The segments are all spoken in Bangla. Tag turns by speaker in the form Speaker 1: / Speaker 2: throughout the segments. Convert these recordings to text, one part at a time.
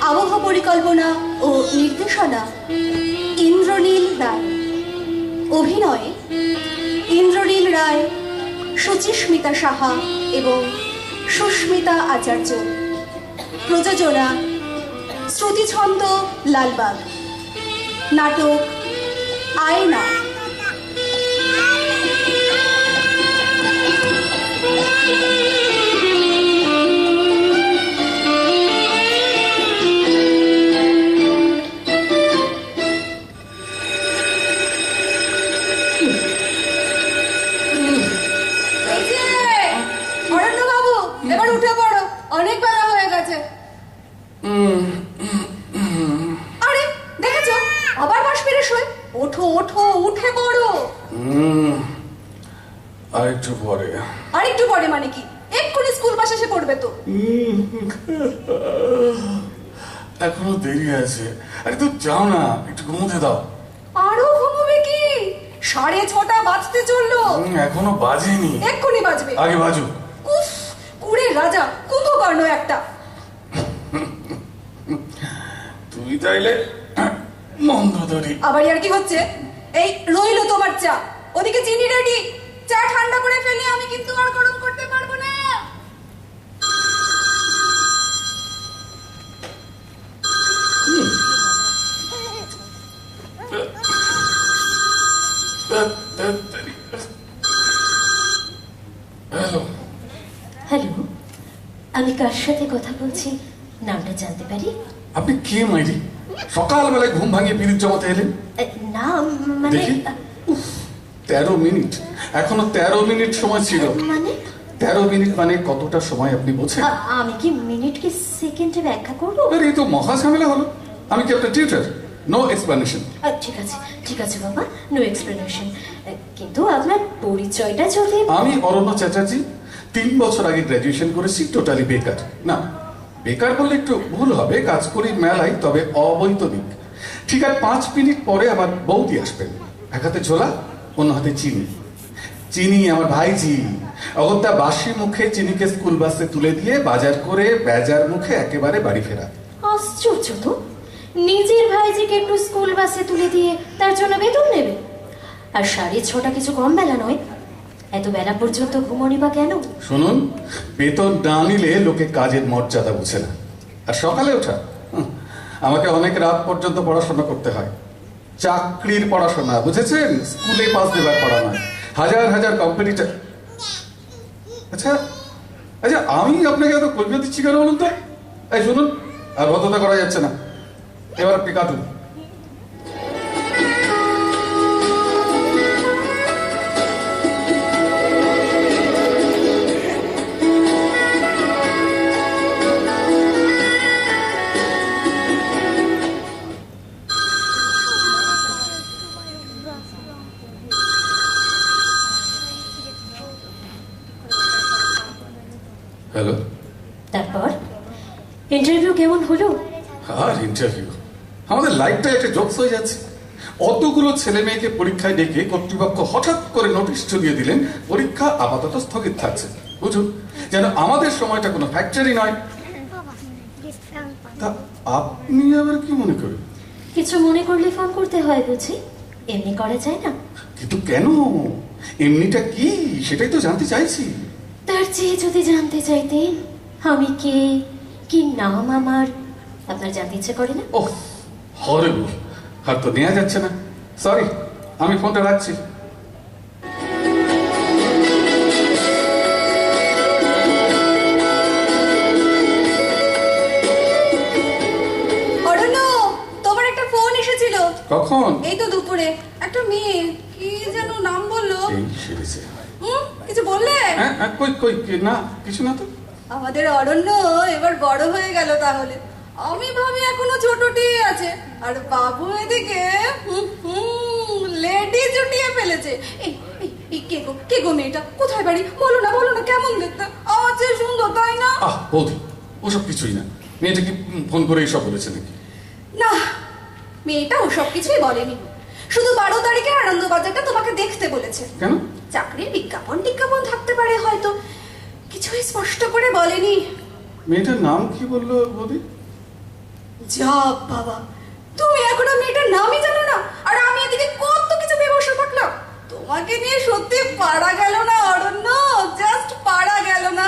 Speaker 1: আবহ পরিকল্পনা ও নির্দেশনা। ইন্দ্রনীল রায়। অভিনয়ে ইন্দ্রনীল রায়, সুচিস্মিতা সাহা এবং সুস্মিতা আচার্য। প্রযোজনা শ্রুতিছন্দ লালবাগ। নাটক আয়না।
Speaker 2: আরে তো
Speaker 3: যাও না একটু ঘুমোতে দাও।
Speaker 2: আরও ঘুমোবে কি? সাড়ে ছটা বাজতে চলল।
Speaker 3: এখনও বাজেনি।
Speaker 2: এক্ষুনি বাজবে।
Speaker 3: আগে বাজু
Speaker 2: উফ কুড়ে রাজা কুম্ভকর্ণ একটা।
Speaker 3: তুই তাইলে মন্দ ধরি
Speaker 2: আবার আর কি হচ্ছে? এই রইল তোমার চা। ওদিকে চিনি রেডি চা ঠান্ডা করে ফেলে আমি কিন্তু আর গরম করতে পারব না।
Speaker 3: হ্যালো
Speaker 4: হ্যালো আমি কার সাথে কথা বলছি? নামটা জানতে পারি?
Speaker 3: আপনি কে মাইরি? সকালবেলায় ঘুম ভাঙিয়ে পিরিত জমাতে এলেন?
Speaker 4: না মানে
Speaker 3: উফ, তেরো মিনিট। এখনও তেরো মিনিট সময় ছিল।
Speaker 4: মানে?
Speaker 3: তেরো মিনিট মানে কতটা সময় আপনি বোঝেন
Speaker 4: আমি কি মিনিটকে সেকেন্ডে ব্যাখ্যা করব?
Speaker 3: এই তো মহা ঝামেলা হলো। আমি কি আপনার টিউটার? নো এক্সপ্লানেশন
Speaker 4: ঠিক আছে ঠিক আছে বাবা নো এক্সপ্লেনেশন কিন্তু আপনার পরিচয়টা যদি
Speaker 3: আমি অরণ্য চ্যাটার্জি তিন বছর আগে গ্র্যাজুয়েশন করেছি টোটালি বেকার। না বেকার বললে একটু ভুল হবে কাজ করি মেলায় তবে অবৈতনিক। ঠিক আর পাঁচ মিনিট পরে আমার বৌদি আসবেন। এক হাতে ঝোলা অন্য হাতে চিনি। চিনি আমার ভাইজি। অগত্যা বাসি মুখে চিনিকে স্কুল বাসে তুলে দিয়ে বাজার করে বেজার মুখে একেবারে বাড়ি ফেরা।
Speaker 4: আশ্চর্য তো। নিজের ভাইজিকে একটু স্কুল বাসে তুলে দিয়ে তার জন্য বেতন নেবে। আর সাড়ে ছটা কিছু কম বেলা নয়। এত বেলা পর্যন্ত ঘুমনি বা কেন?
Speaker 3: শুনুন, বেতন না নিলে লোকে কাজের মর্যাদা বুঝে না। আর সকালে ওঠা আমাকে অনেক রাত পর্যন্ত পড়াশোনা করতে হয়। চাকরির পড়াশোনা, বুঝেছেন? স্কুলে পাস দেবার পড়া নয়। হাজার হাজার কম্পিটিটার। আচ্ছা আচ্ছা আমি আপনাকে এত কল্পনা দিচ্ছি কেন বলুন তো? এই শুনুন, আর ভদ্রতা করা যাচ্ছে না। এবার আপনি জোকস হয়ে যাচ্ছে। অতগুলো ছেলে মেয়েকে পরীক্ষায় ডেকে কর্তৃপক্ষ হঠাৎ করে নোটিশ দিয়ে দিলেন পরীক্ষা আপাতত স্থগিত থাকছে। বুঝুন যেন আমাদের সময়টা কোনো ফ্যাক্টরি নয়। তা আপনি আবার কি মনে করেন?
Speaker 4: কিছু মনে করলে ফোন করতে হয় বুঝি। এমনি করা যায় না।
Speaker 3: কিন্তু কেন? এমনিটা কি? সেটাই তো জানতে চাইছি।
Speaker 4: তার চেয়ে যদি জানতে চাইতেন আমি কে? কি নাম আমার? আপনার জানতে ইচ্ছে করে না?
Speaker 3: ওহ হরেবল আর তো নেওয়া যাচ্ছে না। সরি আমি ফোনটা রাখছি।
Speaker 2: অরণ্য তোমার একটা ফোন এসেছিল।
Speaker 3: কখন?
Speaker 2: এই তো দুপুরে। একটা মেয়ে কি যেন নাম বলল। হুম কিছু বললে?
Speaker 3: হ্যাঁ হ্যাঁ, কই কই না কিছু না তো।
Speaker 2: আমাদের অরণ্য এবার বড় হয়ে গেল তাহলে। আমি ভাবি এখনও ছোটটি আছে। আর বাবু এদিকে লেডি জুটিয়ে ফেলেছে। এই কে গো কে গো মেয়েটা? কোথায় বাড়ি? বলো না বলো না কেমন দেখতে? আমার চেয়ে সুন্দর তাই না?
Speaker 3: আহ বৌদি ওসব কিছুই না। মেয়েটা কি ফোন করে এইসব বলেছে নাকি?
Speaker 2: না মেয়েটা ওসব কিছুই বলেনি। শুধু বারো তারিখে আনন্দবাজারটা তোমাকে দেখতে বলেছে।
Speaker 3: কেন?
Speaker 2: চাকরির বিজ্ঞাপন টিজ্ঞাপন থাকতে পারে হয়তো। কিছুই স্পষ্ট করে বলেনি।
Speaker 3: মেয়েটার নাম কি বলল বৌদি?
Speaker 2: যা বাবা। তুমি এখনও মেয়েটার নামই জানো না, আর আমি এদিকে কত কিছু ভেবে বসে থাকলাম। তোমাকে নিয়ে সত্যি পারা গেল না, অরণ্য? জাস্ট পারা গেল না।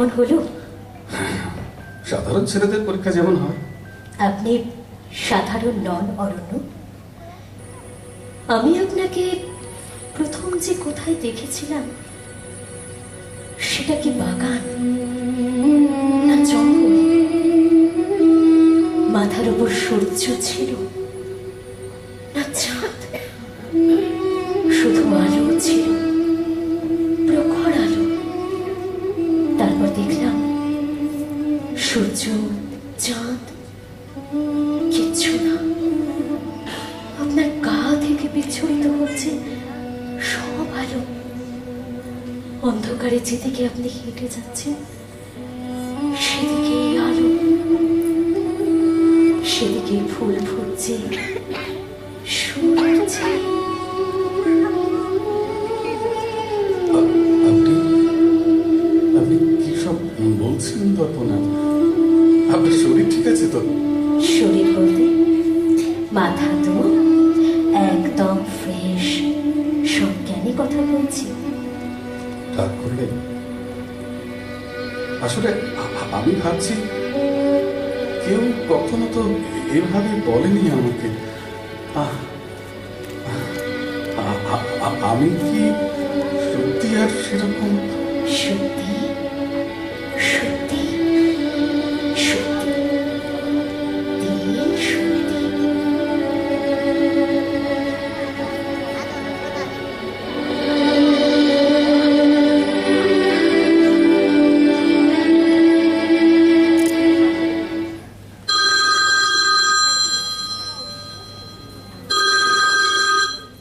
Speaker 4: কেমন হলো?
Speaker 3: সাধারণ ছেলেদের পরীক্ষা যেমন হয়।
Speaker 4: আপনি সাধারণ নন অরণ্য। আমি আপনাকে প্রথম যে কোথায় দেখেছিলাম সেটা কি বাগান না জঙ্গল? মাথার উপর সূর্য ছিল। হেঁটে যাচ্ছেন সেদিকে আলো। সেদিকে ফুল ফুটছে। সুর
Speaker 3: সব বলছেন কল্পনা আপনার শরীর ঠিক আছে তো?
Speaker 4: শরীর বলতে মাথা তো একদম ফ্রেশ সজ্ঞানী কথা বলছি।
Speaker 3: রাগ করলেন আসলে আমি ভাবছি, কেউ কখনো তো এভাবে বলেনি আমাকে। আমি কি সত্যি আর সেরকম
Speaker 4: সত্যি?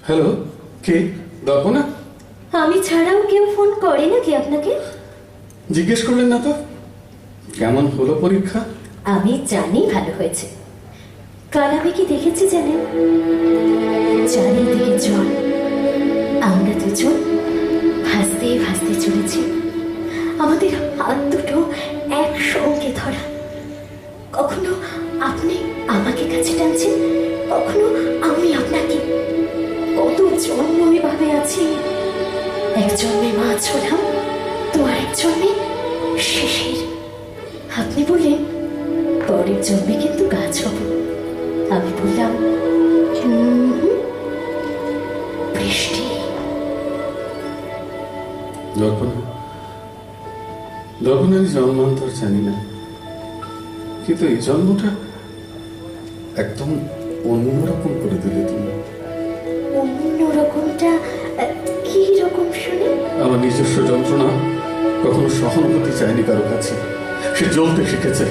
Speaker 3: হ্যালো কে? দর্পণা?
Speaker 4: আমি ছাড়াও কেউ ফোন করে নাকি আপনাকে?
Speaker 3: জিজ্ঞেস করলেন না তো? কেমন হলো পরীক্ষা?
Speaker 4: আমি জানি ভালো হয়েছে। কাল আমি কি দেখেছি জানেন? চারিদিকে জল আমরা দুজন ভাসতে ভাসতে চলেছি। আমাদের হাত দুটো একসঙ্গে ধরা। কখনো আপনি আমাকে কাছে টানছেন কখনো আমি আপনাকে। কত জন্ম আছি। এক জন্মে মাছ হলাম তো আরেক জন্মে শেষের আপনি বললেন, পরের জন্মে কিন্তু গাছ হব। আমি বললাম বৃষ্টি।
Speaker 3: দর্পণা দর্পণার জন্মান্তর জানি না। কিন্তু এই জন্মটা একদম অন্যরকম করে দিলে তুমি।
Speaker 4: অন্য রকমটা কি রকম শুনে?
Speaker 3: আমার নিজস্ব যন্ত্রণা কখনো সহানুভূতি চায়নি কারও কাছে। সে জ্বলতে শিখেছে।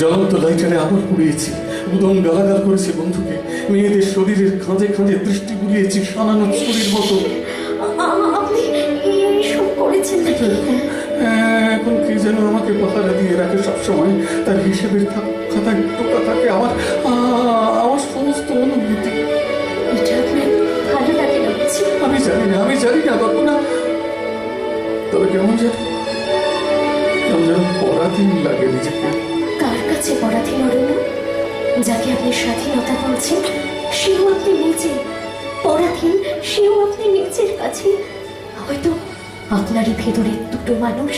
Speaker 3: জ্বলন্ত লাইটারে আবার পুড়িয়েছি উদম গালাগাল করেছি বন্ধুকে। মেয়েদের শরীরের খাঁজে খাঁজে দৃষ্টি বুলিয়েছি সানানো ছুরির মতো। হ্যাঁ, এখন কে যেন আমাকে পাহারা দিয়ে রাখে সবসময়। তার হিসেবের খাতায় টোকা থাকে আমার আমার সমস্ত অনুভূতি। আমি জানি না, আমি জানি না কল্পনা তবে কেমন যেন কেমন যেন পরাধীন লাগে নিজেকে।
Speaker 4: কার কাছে পরাধীন অরণ্য যাকে আপনি স্বাধীনতা বলছেন সেও আপনি নিজে। পরাধীন, সেও আপনি নিজের কাছে। হয়তো আপনারই ভেতরে দুটো মানুষ,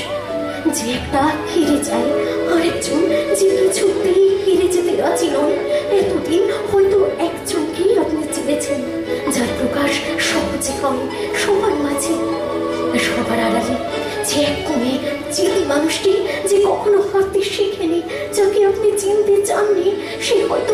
Speaker 4: যে একটা হেরে যায়, আরেকজন যে কিছুতেই হেরে যেতে রাজি নয় এতদিন হয়তো একজনকেই আপনি চেয়েছেন যার সহজে হয় সবার মাঝে। সবার আড়ালে যে এক কমে চিনি মানুষটি যে কখনো হাঁটতে শেখেনি, যাকে আপনি চিনতে চাননি, সে হয়তো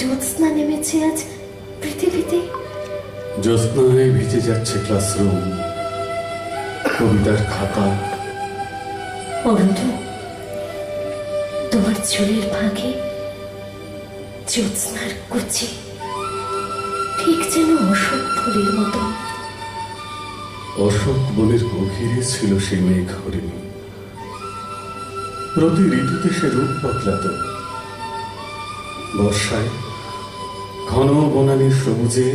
Speaker 4: জ্যোৎস্না নেমেছে আজ পৃথিবীতে।
Speaker 3: জ্যোৎস্নায় ভিজে যাচ্ছে ক্লাসরুম কবিতার খাতা।
Speaker 4: অরুণ তোমার চুলের ফাঁকে জ্যোৎস্নার কুচি ঠিক যেন অশোক ফুলের মতো।
Speaker 3: অশোক বনের গভীরে ছিল সে মেঘ হরিণী। প্রতি ঋতুতে সে রূপ বদলাত। বর্ষায় ঘন বনানীর সবুজে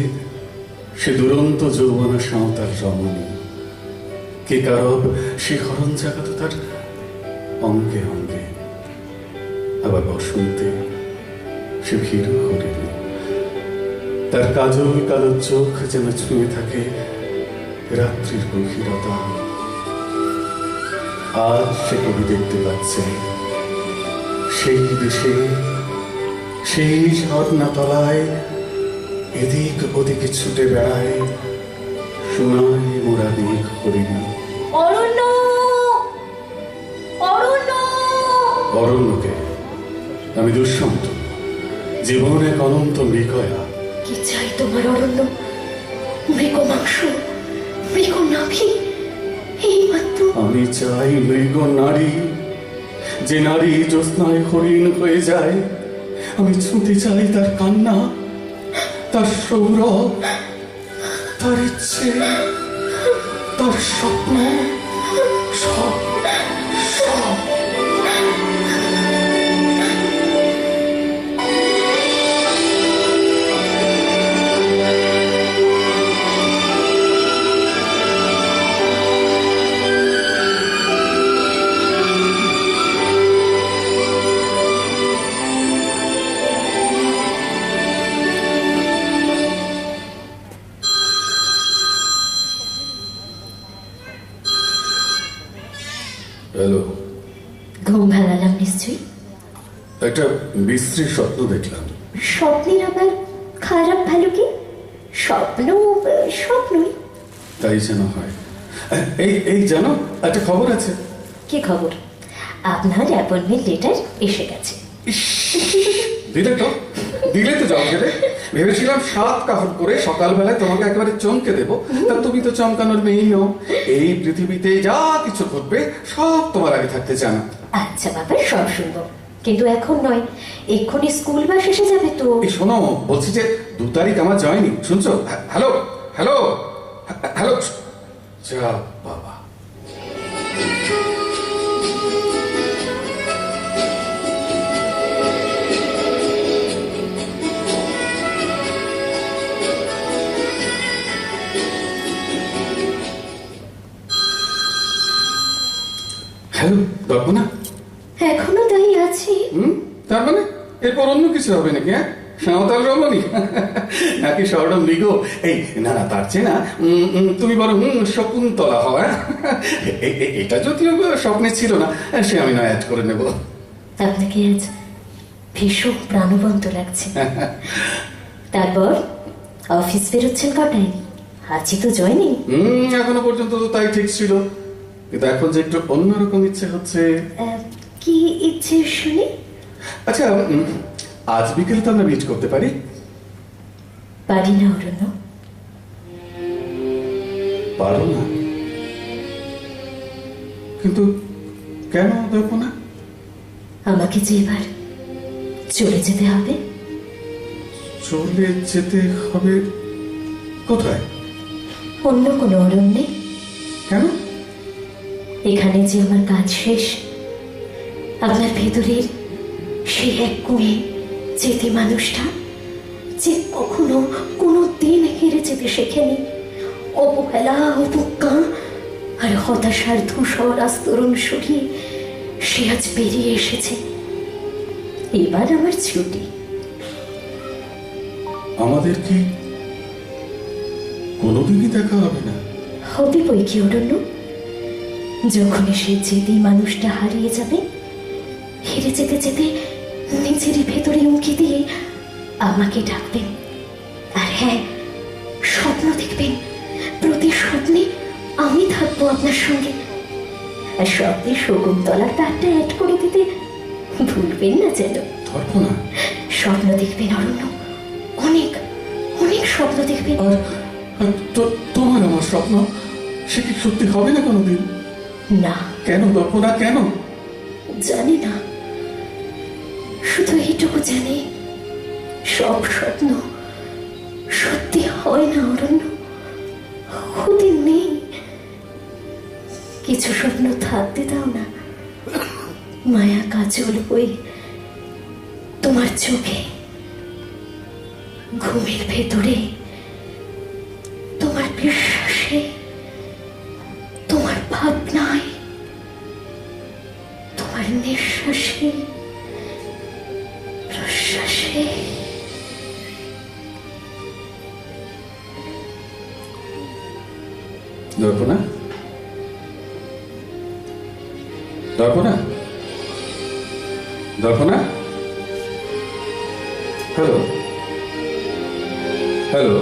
Speaker 3: সে দুরন্ত যৌবনা সাঁওতাল রমণী কে কারব শিখরণ জাগাত তার অঙ্গে অঙ্গে। আবার বসন্তে সে ভীরু হরিণী। তার কাজল কালো চোখ যেন ছুঁয়ে থাকে রাত্রির গভীরতা। আজ সে কবি দেখতে পাচ্ছে। সেই দেশে সেই ঝর্ণা তলায় এদিক ওদিকে ছুটে বেড়ায় সোনায় মোরা মেঘ হরিণী।
Speaker 4: অরণ্য! অরণ্য!
Speaker 3: অরণ্যকে আমি দুঃসন্ত জীবন এক অনন্ত মৃগয়া।
Speaker 4: কি চাই তোমার অরণ্য? মৃগ মাংস
Speaker 3: আমি চাই মৃগ নারী, যে নারী জ্যোৎস্নায় হরিণ হয়ে যায়। আমি ছুঁতে চাই তার কান্না, তার সৌরভ, তার ইচ্ছে, তার স্বপ্ন, সব সব। হ্যালো।
Speaker 4: ঘুম ভাঙালাম নিশ্চয়ই।
Speaker 3: একটা বিশ্রী স্বপ্ন দেখলাম।
Speaker 4: স্বপ্নের আবার খারাপ ভালো কি? স্বপ্ন স্বপ্নই।
Speaker 3: তাই যেন হয়। এই এই জানো একটা খবর আছে।
Speaker 4: কি খবর? আপনার অ্যাপয়েন্টমেন্ট লেটার এসে গেছে।
Speaker 3: দিলে তো দিলে তো জল খেলে। ভেবেছিলাম সাত কাহর করে সকালবেলায় তোমাকে একেবারে চমকে দেবো। তা তুমি তো চমকানোর মেয়েই নও। এই পৃথিবীতে যা কিছু ঘটবে সব তোমার আগে থাকতে জানা।
Speaker 4: আচ্ছা বাবা সব শুনব কিন্তু এখন নয়। এক্ষুনি স্কুল বাস এসে যাবে তো।
Speaker 3: এই শোনো বলছি যে দু তারিখ আমার জয়নি শুনছো? হ্যাঁ, হ্যালো হ্যালো হ্যাঁ, হ্যালো যা বাবা। হ্যালো দর্পণা?
Speaker 4: এখনও তাই আছি।
Speaker 3: হুম? তার মানে? এরপর অন্য কিছু হবে নাকি হ্যাঁ? সাঁওতাল রমণী? নাকি স্বর্ণ মৃগ? এই না না তার চেয়ে না। তুমি বলো হুম শকুন্তলা হওয়া এ- এটা যদিও স্বপ্নে ছিল না সে আমি নয় অ্যাড করে নেব।
Speaker 4: আপনাকে আজ ভীষণ প্রাণবন্ত লাগছে। তারপর অফিস বেরোচ্ছেন কটায়? আজই তো জয়নি।
Speaker 3: হুম এখনও পর্যন্ত তো তাই ঠিক ছিল। কিন্তু এখন যে একটু অন্যরকম ইচ্ছে হচ্ছে।
Speaker 4: কি ইচ্ছে শুনি?
Speaker 3: আচ্ছা আজ বিকেলে তো আমরা মিট করতে পারি।
Speaker 4: পারি না অরণ্য
Speaker 3: পারো না। কিন্তু কেন দর্পণা
Speaker 4: আমাকে যে এবার চলে যেতে হবে।
Speaker 3: চলে যেতে হবে কোথায়?
Speaker 4: অন্য কোনো অরণ্যে।
Speaker 3: কেন?
Speaker 4: এখানে যে আমার কাজ শেষ আপনার ভেতরের সেই এক কুঁয়ে যেতে মানুষটা যে কখনো কোনো দিন হেরে যেতে শেখেনি। অবহেলা অবজ্ঞা আর হতাশার ধূসর আস্তরণ সরিয়ে সে আজ বেরিয়ে এসেছে। এবার আমার ছুটি।
Speaker 3: আমাদের কি কোনোদিনই দেখা হবে না?
Speaker 4: হবে বই কি অরণ্য যখন সে যেতে মানুষটা হারিয়ে যাবে হেরে যেতে যেতে নিজেরই ভেতরে উঁকি দিয়ে আমাকে ডাকবেন। আর হ্যাঁ স্বপ্ন দেখবেন। প্রতি স্বপ্নে আমি থাকব আপনার সঙ্গে। আর স্বপ্নে শকুন্তলার তারটা অ্যাড করে দিতে ভুলবেন না যেন। স্বপ্ন দেখবেন অরণ্য। অনেক অনেক স্বপ্ন দেখবেন।
Speaker 3: আর তোমার আমার স্বপ্ন সে কি সত্যি হবে না কোনোদিন?
Speaker 4: না।
Speaker 3: কেন কল্পনা কেন?
Speaker 4: জানি না। শুধু এইটুকু জানি সব স্বপ্ন সত্যি হয় না অরণ্য। হতে নেই। কিছু স্বপ্ন থাকতে দাও না। মায়া কাজল হয়ে তোমার চোখে ঘুমের ভেতরে তোমার বিশ্বাসে
Speaker 3: দর্পণা? দর্পণা? না হ্যালো হ্যালো